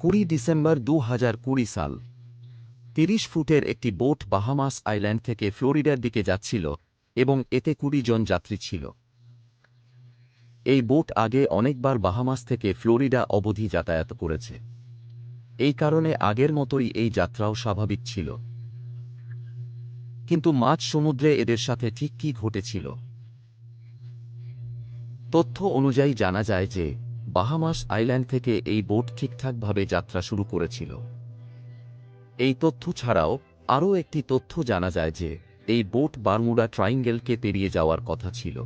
কুড়ি ডিসেম্বর দু হাজার কুড়ি সাল। তিরিশ ফুটের একটি বোট বাহামাস আইল্যান্ড থেকে ফ্লোরিডার দিকে যাচ্ছিল এবং এতে কুড়ি জন যাত্রী ছিল। এই বোট আগে অনেকবার বাহামাস থেকে ফ্লোরিডা অবধি যাতায়াত করেছে। এই কারণে আগের মতোই এই যাত্রাও স্বাভাবিক ছিল। কিন্তু মাঝ সমুদ্রে এদের সাথে ঠিক কী ঘটেছিল? তথ্য অনুযায়ী জানা যায় যে বাহামাস আইল্যান্ড থেকে এই বোট ঠিকঠাকভাবে যাত্রা শুরু করেছিল। এই তথ্য ছাড়াও আরও একটি তথ্য জানা যায় যে, এই বোট বারমুডা ট্রাইঙ্গেলকে পেরিয়ে যাওয়ার কথা ছিল।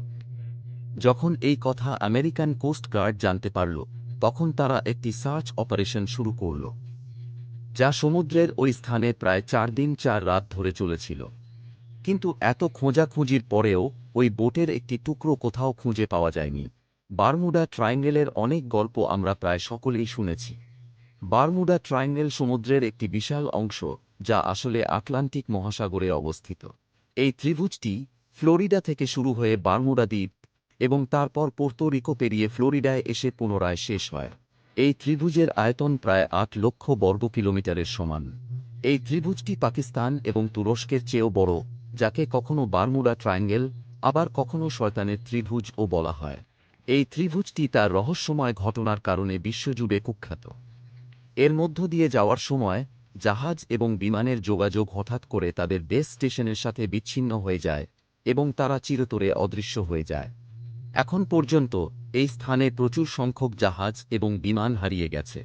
যখন এই কথা আমেরিকান কোস্ট গার্ড জানতে পারল, তখন তারা একটি সার্চ অপারেশন শুরু করল, যা সমুদ্রের ওই স্থানে প্রায় চার দিন চার রাত ধরে চলেছিল। কিন্তু এত খোঁজাখুঁজির পরেও ওই বোটের একটি টুকরো কোথাও খুঁজে পাওয়া যায়নি। বারমুডা ট্রায়াঙ্গেলের অনেক গল্প আমরা প্রায় সকলেই শুনেছি। বারমুডা ট্রায়াঙ্গেল সমুদ্রের একটি বিশাল অংশ, যা আসলে আটলান্টিক মহাসাগরে অবস্থিত। এই ত্রিভুজটি ফ্লোরিডা থেকে শুরু হয়ে বারমুডা দ্বীপ এবং তারপর পোর্তোরিকো পেরিয়ে ফ্লোরিডায় এসে পুনরায় শেষ হয়। এই ত্রিভুজের আয়তন প্রায় আট লক্ষ বর্গ কিলোমিটারের সমান। এই ত্রিভুজটি পাকিস্তান এবং তুরস্কের চেয়েও বড়, যাকে কখনো বারমুডা ট্রায়াঙ্গেল, আবার কখনো শয়তানের ত্রিভুজও বলা হয়। এই ত্রিভুজটি তার রহস্যময় ঘটনার কারণে বিশ্বজুড়ে কুখ্যাত। এর মধ্য দিয়ে যাওয়ার সময়, জাহাজ এবং বিমানের যোগাযোগ হঠাৎ করে তাদের বেস স্টেশনের সাথে বিচ্ছিন্ন হয়ে যায় এবং তারা চিরতরে অদৃশ্য হয়ে যায়। এখন পর্যন্ত এই স্থানে প্রচুর সংখ্যক জাহাজ এবং বিমান হারিয়ে গেছে।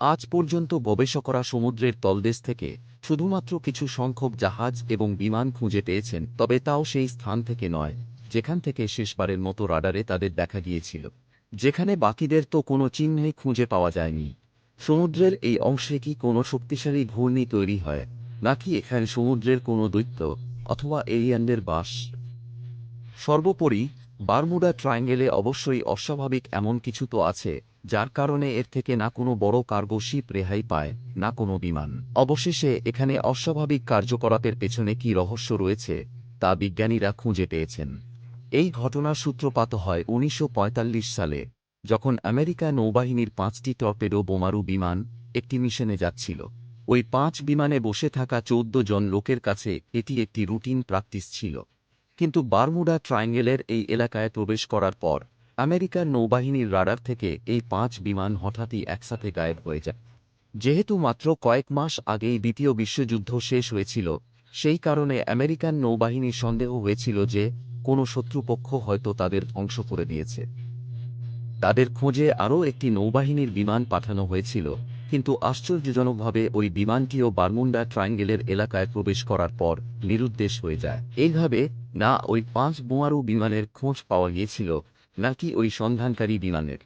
আজ পর্যন্ত গবেষকরা সমুদ্রের তলদেশ থেকে শুধুমাত্র কিছু সংখ্যক জাহাজ এবং বিমান খুঁজে পেয়েছেন, তবে তাও সেই স্থান থেকে নয়। যেখান থেকে শেষবারের মতো রাডারে তাদের দেখা গিয়েছিল। যেখানে বাকিদের তো কোনো চিহ্নেই খুঁজে পাওয়া যায়নি। সমুদ্রের এই অংশে কি কোনো শক্তিশালী ঘূর্ণি তৈরি হয়? নাকি এখানে সমুদ্রের কোনো দৈত্য অথবা এলিয়ানদের বাস? সর্বোপরি, বারমুডা ট্রায়াঙ্গেলে অবশ্যই অস্বাভাবিক এমন কিছু তো আছে, যার কারণে এর থেকে না কোনো বড় কার্গো শিপ রেহাই পায়, না কোনো বিমান। অবশেষে এখানে অস্বাভাবিক কার্যকলাপের পেছনে কি রহস্য রয়েছে, তা বিজ্ঞানীরা খুঁজে পেয়েছেন। এই ঘটনার সূত্রপাত হয় উনিশশো পঁয়তাল্লিশ সালে, যখন আমেরিকা নৌবাহিনীর পাঁচটি টর্পেডো বোমারু বিমান একটি মিশনে যাচ্ছিল। ওই পাঁচ বিমানে বসে থাকা চৌদ্দ জন লোকের কাছে এটি একটি রুটিন প্র্যাকটিস ছিল। কিন্তু বারমুডা ট্রায়াঙ্গেলের এই এলাকায় প্রবেশ করার পর, আমেরিকার নৌবাহিনীর রাডার থেকে এই পাঁচ বিমান হঠাৎই একসাথে গায়েব হয়ে যায়। যেহেতু মাত্র কয়েক মাস আগেই দ্বিতীয় বিশ্বযুদ্ধ শেষ হয়েছিল, সেই কারণে আমেরিকান নৌবাহিনীর সন্দেহ হয়েছিল যে কোনো শত্রুপক্ষ হয়তো তাদের ধ্বংস করে দিয়েছে। তাদের খোঁজে আরও একটি নৌবাহিনীর বিমান পাঠানো হয়েছিল, কিন্তু আশ্চর্যজনকভাবে ওই বিমানটিও বারমুন্ডা ট্রায়াঙ্গেলের এলাকায় প্রবেশ করার পর নিরুদ্দেশ হয়ে যায়। এইভাবে না ওই পাঁচ বোমারু বিমানের খোঁজ পাওয়া গিয়েছিল, নাকি ওই সন্ধানকারী বিমানের।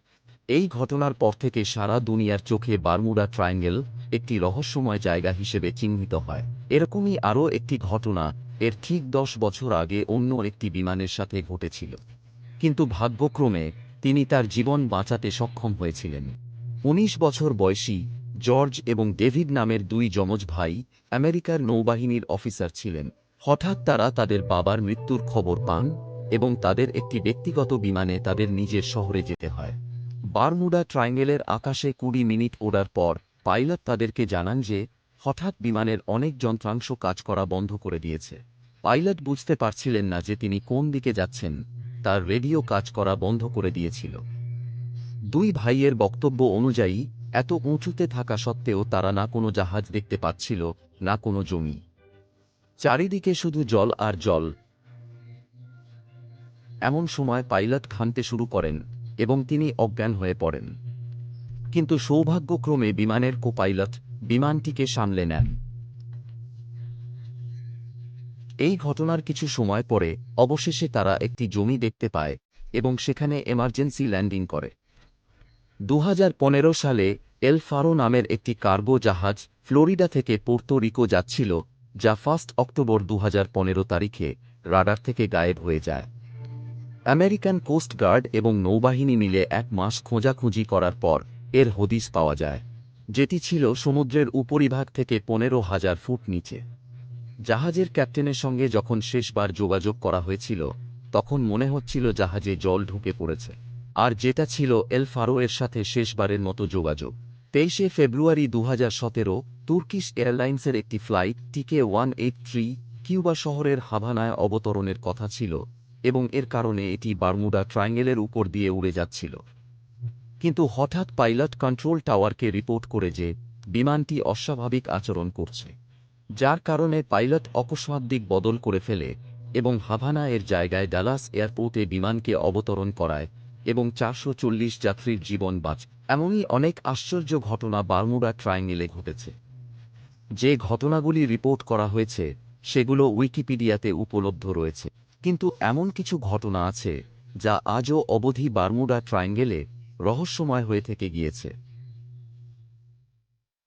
এই ঘটনার পর থেকে সারা দুনিয়ার চোখে বারমুডা ট্রায়াঙ্গেল একটি রহস্যময় জায়গা হিসেবে চিহ্নিত হয়। এরকমই আরও একটি ঘটনা এর ঠিক দশ বছর আগে অন্য একটি বিমানের সাথে ঘটেছিল। কিন্তু ভাগ্যক্রমে, তিনি তার জীবন বাঁচাতে সক্ষম হয়েছিলেন। উনিশ বছর বয়সী, জর্জ এবং ডেভিড নামের দুই যমজ ভাই আমেরিকার নৌবাহিনীর অফিসার ছিলেন। হঠাৎ তারা তাদের বাবার মৃত্যুর খবর পান এবং তাদের একটি ব্যক্তিগত বিমানে তাদের নিজের শহরে যেতে হয়। বারমুডা ট্রায়াঙ্গেলের আকাশে কুড়ি মিনিট ওড়ার পর পাইলট তাদেরকে জানান যে হঠাৎ বিমানের অনেক যন্ত্রাংশ কাজ করা বন্ধ করে দিয়েছে। পাইলট বুঝতে পারছিলেন না যে তিনি কোন দিকে যাচ্ছেন। তার রেডিও কাজ করা বন্ধ করে দিয়েছিল। দুই ভাইয়ের বক্তব্য অনুযায়ী, এত উঁচুতে থাকা সত্ত্বেও তারা না কোনো জাহাজ দেখতে পাচ্ছিল, না কোনো জমি। চারিদিকে শুধু জল আর জল। এমন সময় পাইলট খানতে শুরু করেন এবং তিনি অজ্ঞান হয়ে পড়েন। কিন্তু সৌভাগ্যক্রমে বিমানের কো পাইলট বিমানটিকে সামলে নেন। এই ঘটনার কিছু সময় পরে অবশেষে তারা একটি জমি দেখতে পায় এবং সেখানে এমার্জেন্সি ল্যান্ডিং করে। দু হাজার পনেরো সালে এল ফারো নামের একটি কার্গো জাহাজ ফ্লোরিডা থেকে পোর্তো রিকো যাচ্ছিল, যা ফার্স্ট অক্টোবর দু হাজার পনেরো তারিখে রাডার থেকে গায়েব হয়ে যায়। আমেরিকান কোস্ট গার্ড এবং নৌবাহিনী মিলে এক মাস খোঁজাখুঁজি করার পর এর হদিস পাওয়া যায়। যেটি ছিল সমুদ্রের উপরিভাগ থেকে পনেরো হাজার ফুট নিচে। জাহাজের ক্যাপ্টেনের সঙ্গে যখন শেষবার যোগাযোগ করা হয়েছিল, তখন মনে হচ্ছিল জাহাজে জল ঢুকে পড়েছে। আর যেটা ছিল এল ফারো এর সাথে শেষবারের মতো যোগাযোগ। তেইশে ফেব্রুয়ারি দু সতেরো তুর্কিশ এয়ারলাইন্সের একটি ফ্লাইট টিকে ওয়ান এইট থ্রি কিউবা শহরের হাভানায় অবতরণের কথা ছিল এবং এর কারণে এটি বারমুডা ট্রায়াঙ্গেলের উপর দিয়ে উড়ে যাচ্ছিল। কিন্তু হঠাৎ পাইলট কন্ট্রোল টাওয়ারকে রিপোর্ট করে যে বিমানটি অস্বাভাবিক আচরণ করছে, যার কারণে পাইলট অকস্মাৎ দিক বদল করে ফেলে এবং হাভানা এর জায়গায় ডালাস এয়ারপোর্টে বিমানকে অবতরণ করায় এবং চারশো চল্লিশ যাত্রীর জীবন বাঁচ। এমনই অনেক আশ্চর্য ঘটনা বারমুডা ট্রায়াঙ্গেলে ঘটেছে। যে ঘটনাগুলি রিপোর্ট করা হয়েছে, সেগুলো উইকিপিডিয়াতে উপলব্ধ রয়েছে। কিন্তু এমন কিছু ঘটনা আছে, যা আজও অবধি বারমুডা ট্রায়াঙ্গেলে রহস্যময় হয়ে থেকে গিয়েছে।